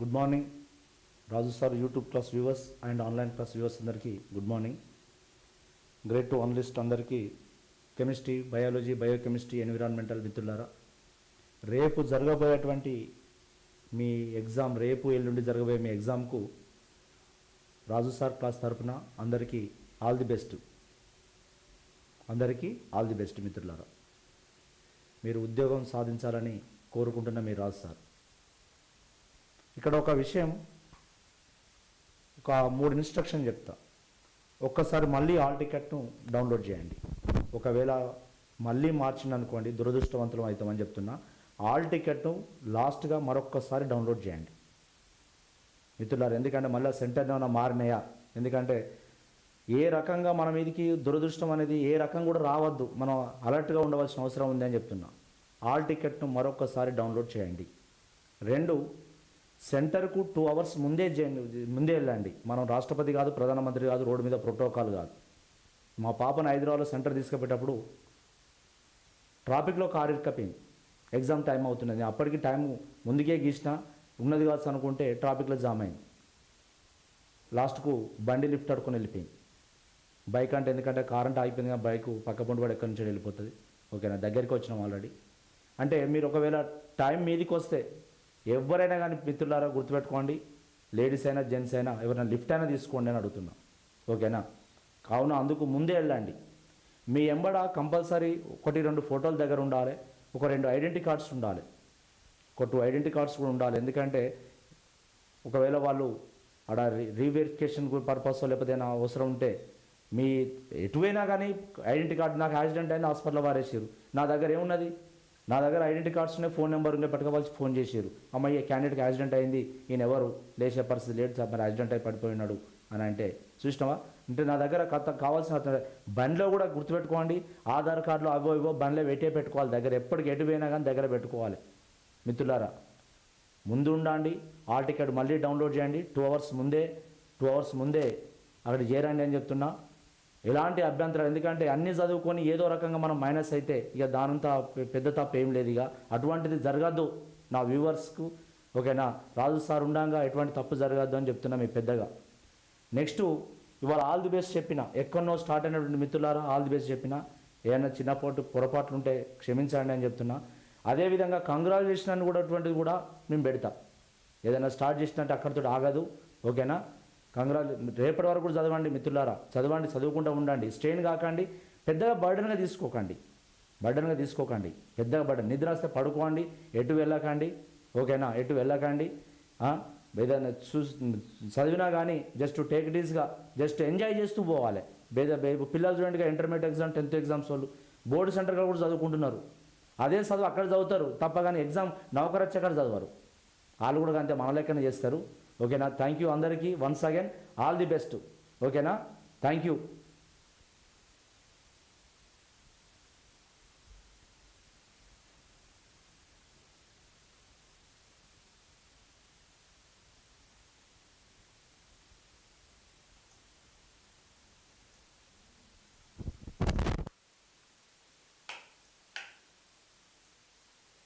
Good morning. Raju sir YouTube class viewers and online class viewers అందరికీ good morning. Grade two analyst అందరికీ chemistry biology biochemistry environmental మిత్రులారా. రేపు జరగబోయేటువంటి మీ exam రేపు ఎల్లుండి జరగబోయే మీ ఎగ్జామ్కు రాజు సార్ క్లాస్ తరఫున అందరికీ ఆల్ ది బెస్ట్. అందరికీ ఆల్ ది బెస్ట్ మిత్రులారా. మీరు ఉద్యోగం సాధించాలని కోరుకుంటున్న మీ రాజు సార్. ఇక్కడ ఒక విషయం ఒక మూడు ఇన్స్ట్రక్షన్ చెప్తా. ఒక్కసారి మళ్ళీ ఆల్ టికెట్ను డౌన్లోడ్ చేయండి. ఒకవేళ మళ్ళీ మార్చింది అనుకోండి దురదృష్టవంతులం అవుతామని చెప్తున్నా. ఆల్ టికెట్ను లాస్ట్గా మరొక్కసారి డౌన్లోడ్ చేయండి. మిత్రులారు ఎందుకంటే మళ్ళీ సెంటర్ ఏమైనా మారినాయా? ఎందుకంటే ఏ రకంగా మన మీదకి దురదృష్టం అనేది ఏ రకం కూడా రావద్దు. మనం అలర్ట్గా ఉండవలసిన అవసరం ఉంది అని చెప్తున్నా. ఆల్ టికెట్ను మరొకసారి డౌన్లోడ్ చేయండి. రెండు సెంటర్కు టూ అవర్స్ ముందే చేయండి ముందే వెళ్ళండి. మనం రాష్ట్రపతి కాదు ప్రధానమంత్రి కాదు రోడ్డు మీద ప్రోటోకాల్ కాదు. మా పాపను హైదరాబాద్లో సెంటర్ తీసుకుపోయేటప్పుడు ట్రాఫిక్లో కారు ఇరుక్కపోయింది. ఎగ్జామ్ టైం అవుతున్నది. అప్పటికి టైం ముందుకే గీసిన ఉన్నది కాదు అనుకుంటే ట్రాఫిక్లో జామ్ అయింది. లాస్ట్కు బండి లిఫ్ట్ అడుకొని వెళ్ళిపోయింది. బైక్ అంటే ఎందుకంటే కారంట్ ఆగిపోయింది కానీ బైక్ పక్క పొంటి వాడు ఎక్కడి నుంచి వెళ్ళిపోతుంది. ఓకేనా? దగ్గరికి వచ్చినాం ఆల్రెడీ అంటే మీరు ఒకవేళ టైం మీదికి వస్తే ఎవరైనా కానీ మిత్రులారా గుర్తుపెట్టుకోండి లేడీస్ అయినా జెంట్స్ అయినా ఎవరైనా లిఫ్ట్ అయినా తీసుకోండి అని అడుగుతున్నా. ఓకేనా? కావున అందుకు ముందే వెళ్ళండి. మీ ఎంబడ కంపల్సరీ ఒకటి రెండు ఫోటోల దగ్గర ఉండాలి ఒక రెండు ఐడెంటిటీ కార్డ్స్ ఉండాలి. ఒక టూ ఐడెంటిటీ కార్డ్స్ కూడా ఉండాలి. ఎందుకంటే ఒకవేళ వాళ్ళు అక్కడ రీవెరిఫికేషన్ పర్పస్ లేకపోతే ఏదైనా అవసరం ఉంటే మీ ఎటువైనా కానీ ఐడెంటిటీ కార్డు నాకు యాక్సిడెంట్ అయినా హాస్పిటల్లో వారేసారు నా దగ్గర ఏమున్నది? నా దగ్గర ఐడెంటిటీ కార్డ్స్ ఉన్నాయి ఫోన్ నెంబర్ ఉన్నాయి పట్టుకోవాల్సి ఫోన్ చేశారు. అమ్మాయి క్యాండిడేట్కి యాక్సిడెంట్ అయింది ఈయన ఎవరు? లేచే పరిస్థితి లేదు సార్ మరి యాక్సిడెంట్ అయి పడిపోయినాడు అని అంటే చూసినావా? అంటే నా దగ్గర కథ కావాల్సిన బండ్లో కూడా గుర్తుపెట్టుకోండి ఆధార్ కార్డులో అవో ఇవో బండ్లో పెట్టే పెట్టుకోవాలి దగ్గర ఎప్పటికి ఎటు పోయినా కానీ దగ్గర పెట్టుకోవాలి. మిత్రులారా ముందు ఉండండి ఆ టికెట్ మళ్ళీ డౌన్లోడ్ చేయండి టూ అవర్స్ ముందే టూ అవర్స్ ముందే అక్కడ చేరండి అని చెప్తున్నా. ఎలాంటి అభ్యంతరాలు? ఎందుకంటే అన్నీ చదువుకొని ఏదో రకంగా మనం మైనస్ అయితే ఇక దానంతా పెద్ద తప్పు ఏం లేదు ఇక. అటువంటిది జరగద్దు. నా వ్యూవర్స్కు ఓకేనా? రాజు సార్ ఉండంగా ఎటువంటి తప్పు జరగద్దు అని చెప్తున్నా మీ పెద్దగా. నెక్స్ట్ ఇవాళ ఆల్ ది బెస్ట్ చెప్పిన. ఎక్కడో స్టార్ట్ అయినటువంటి మిత్రులారా ఆల్ ది బెస్ట్ చెప్పిన. ఏమైనా చిన్నపాటు పొరపాట్లు ఉంటే క్షమించండి అని చెప్తున్నా. అదేవిధంగా కంగ్రాచులేషన్ అని కూడా అటువంటిది కూడా మేము పెడతాం. ఏదైనా స్టార్ట్ చేసినట్టు అక్కడితో ఆగదు. ఓకేనా? కంగ్రాచు రేపటి వరకు కూడా చదవండి మిత్రులారా. చదవండి చదువుకుంటూ ఉండండి. స్ట్రెయిన్ కాకండి. పెద్దగా బర్డన్గా తీసుకోకండి. బర్డన్గా తీసుకోకండి. పెద్దగా బర్డన్. నిద్ర వస్తే పడుకోండి. ఎటు వెళ్ళకండి. ఓకేనా? ఎటు వెళ్ళకండి. ఏదైనా చూ చదివినా కానీ జస్ట్ టేక్ డీస్గా జస్ట్ ఎంజాయ్ చేస్తూ పోవాలి. బేద పిల్లలు చూడండిగా ఇంటర్మీడియట్ ఎగ్జామ్ టెన్త్ ఎగ్జామ్స్ వాళ్ళు బోర్డు సెంటర్గా కూడా చదువుకుంటున్నారు. అదే చదువు అక్కడ చదువుతారు. తప్ప కానీ ఎగ్జామ్ నౌకరు వచ్చి అక్కడ చదవరు. వాళ్ళు కూడా అంతే మన లెక్కన చేస్తారు. ఓకేనా? థ్యాంక్ యూ అందరికీ. Once again all the best ఓకేనా? Thank you